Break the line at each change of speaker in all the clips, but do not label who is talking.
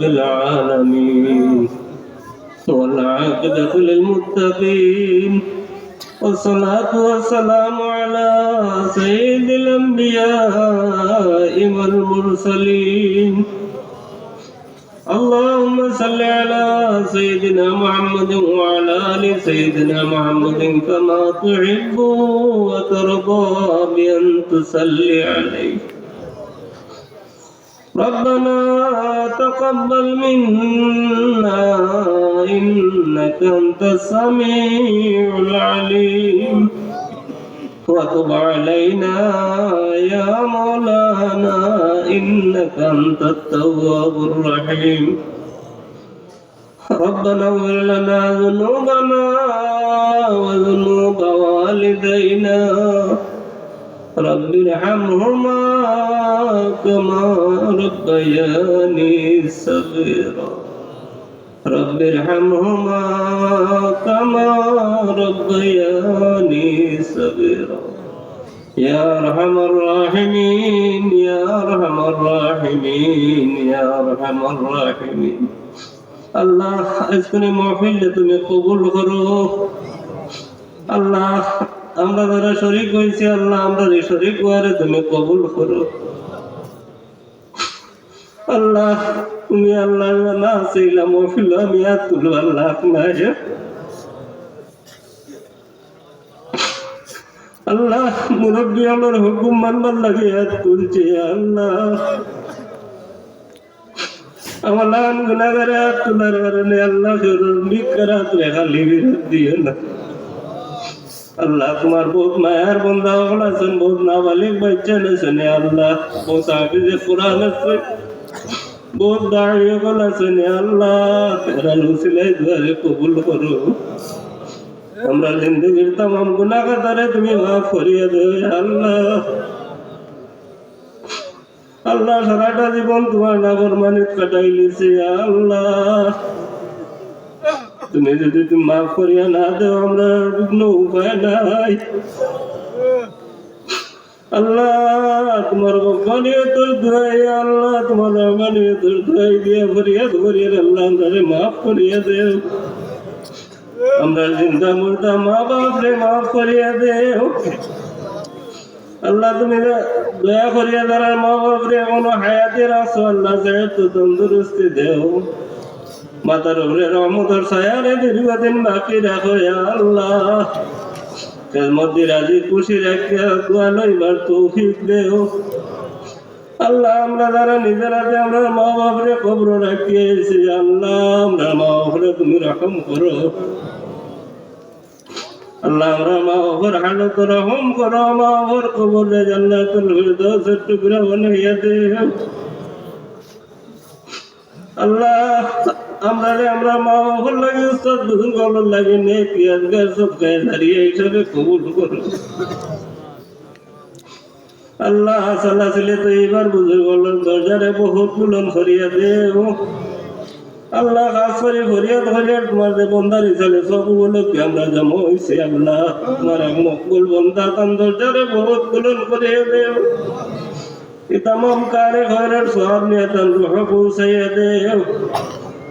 رب العالمين والعاقبة للمتقين والصلاة والسلام على سيد الأنبياء والمرسلين اللهم صل على سيدنا محمد وعلى آل سيدنا محمد كما تحب وترضى بأن تصلي عليه ربنا تقبل منا إنك أنت السميع العليم وتب علينا يا مولانا إنك أنت التواب الرحيم ربنا اغفر لنا ذنوبنا وذنوب والدينا رب ارحمهما كما ربياني صغيرا رب ارحمهما كما ربياني صغيرا يا ارحم الراحمين يا ارحم الراحمين يا ارحم الراحمين الله اذكر محفل تمہیں قبول کرو اللہ আমরা যারা শরিক হয়েছি, আল্লাহ, আমরা শরিক হওয়ারে তুমি কবুল করো। আল্লাহ, তুমি আল্লাহ না চাইলাম মহফিল আমি আর তুলো আল্লাহ আপনার আল্লাহ, মুরব্বী আমার হুকুম মানবার লাগে হাত তুলছে, আল্লাহ। আমার গুনাগারে হাত তোলার কারণে আল্লাহ বিকারাত রেখা লিবির না। আল্লাহ, তোমার বহুত মায়ার বন্ধা হল আছেন বহুত নাবালিক বাচ্চা আছেন আল্লাহ। বহুত হাফিজে কোরআন আছে বহুত দাঁড়িয়ে হল আছেন আল্লাহ। এরা লুসিলাই দুয়ারে কবুল করো। আমরা জিন্দগির তাম গুনাগাতারে তুমি মাফ করিয়ে দেবে আল্লাহ। আল্লাহ সারাটা জীবন তোমার নাগর মানিক কাটাইলিছে আল্লাহ। তুমি যদি মাফ করিয়া না দেও, আমরা কোনো উপায় নাই। আল্লাহ, তোমার গনিয়ে তোর দোয়াই আল্লাহ, তোমার গনিয়ে তোর দোয়াই দিয়ে ফরিয়াদ করিয়ে আল্লাহ আমরা মাফ করিয়ে দেও আমরা জিন্দা মুর্দা, মা বাপ রে মাফ করিয়া দেও। আল্লাহ, তুমি দয়া করিয়া যারা মা বাপ রে এখনও হায়াতের আছো, আল্লাহ, যেহেতু তন্দুরস্তি দেও। মাতার উপরে রহমতর ছায়ারে দীর্ঘদিন বাকি রাখো আল্লাহ। মধ্যে রাজি খুশি রাখিয়া দোয়া লইবার তৌফিক দেও। আল্লাহ, আমরা যারা নিজের হাতে আমরা মা বাপরে কবর রাখিয়েছি, আল্লাহ, আমরা মা বাপরে তুমি রকম করো। আল্লাহ, আমরা মা বাবার হালত রহম করো মা বাবার কবরে জান্নাতুল ফিরদৌসের টুকরা বানাইয়া দে আল্লাহ আমরা রে আমরা মা বাবার লাগে, উস্তাদ বুজুর্গ লাগে, নে পিয়াজ গায়ে সব গায়ে দাঁড়িয়ে এইসবে কবুল করো। আল্লাহ সাল্লাহ ছেলে তো এইবার বুজুর্গ দরজারে বহু বুলন ফরিয়া দে ও। আল্লাহ কাজ করে ফরিয়াদ করে তোমার যে বন্ধার হিসাবে সব বলে কি আমরা জমা হয়েছে আল্লাহ, তোমার এক মকবুল বন্দা তান দরজারে বহু বুলন করিয়া দে। এই তাম কারে ঘরের সব নিয়ে তান রুহ পৌঁছাইয়া দে।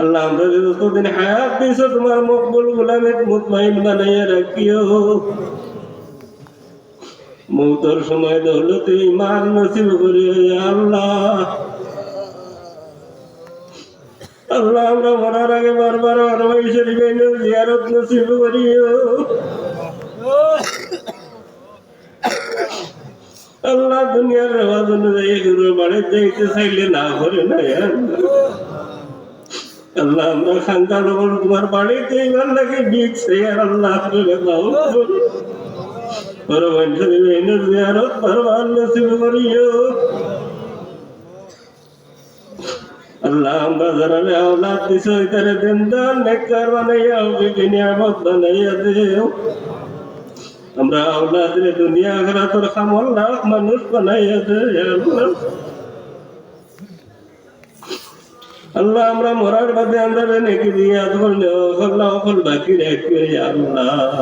আল্লাহ, আমরা যতদিন হায়াত দিয়েছ, তোমার মকবুল গুলামের মুতমাইন বানাইয়া রাখিও। মৌতর সময় দৌলতে ইমান নসিব করিও আল্লাহ। আল্লাহ, আমরা মরার আগে বারবার আরবাই শরীফের জিয়ারত নসিব করিও। আল্লাহ, দুনিয়ার রেওয়াজ অনুযায়ী চাইলে না করে না আল্লাহ আমরা খাঙ্কা লোক তোমার বাড়িতে করে দুনিয়া আখরাতের খামল লাখ মানুষ বানাইয়া দে আল্লাহ, আমরা মরার বাদে আমরা নেকি দিয়ে ধরলে আল্লাহ অকল বাকি রেখে আল্লাহ।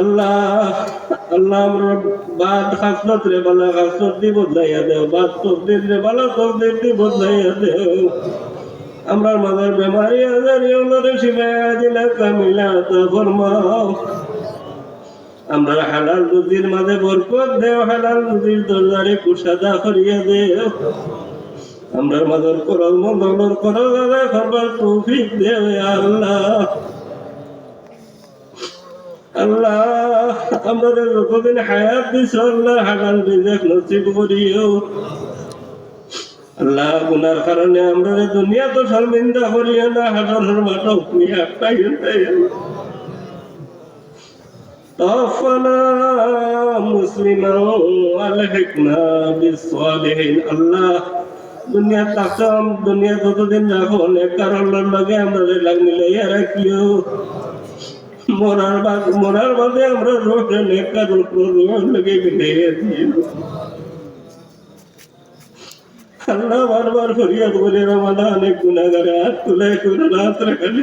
আল্লাহ আল্লাহ, আমরা বাদ খাসলত রে, বালা খাসলত দি বদলাইয়া দেও, বাদ রে, বালা দি বদলাইয়া দেও। আমরা মাদার বেমারি আজারি ওনারে দিলে কামিলা তা ফরমাও। আমরা হালাল রুজির মাঝে বরকত দেও, হালাল রুজির দরজারে কুসাদা করিয়া দেও। আমরা মাদার করল মঙ্গলর করল দাদা খবর তৌফিক দেও ইয়া আল্লাহ আল্লাহ আমাদের যতদিন হায়াত দিছ আল্লাহ হালাল রিজেক নসিব করিও আল্লাহ গুনার কারণে আমরা এই দুনিয়া তো শর্মিন্দা করিও না হাজার হরমাট আপনি একটাই একটাই توفنا مسلما والحقنا بالصالحين الله দুনিয়া তাকাম দুনিয়া যতদিন রাখো অনেক কারণের লগে আমরা লাগলে রাখিও মরার বাদ মরার বাদে আমরা রোডে নেকার উপর রোড লেগে মিলিয়ে দিও আল্লাহ বারবার ফরিয়াদ করে রমানা অনেক গুণাগারে হাত তুলে করে রাত রাখালে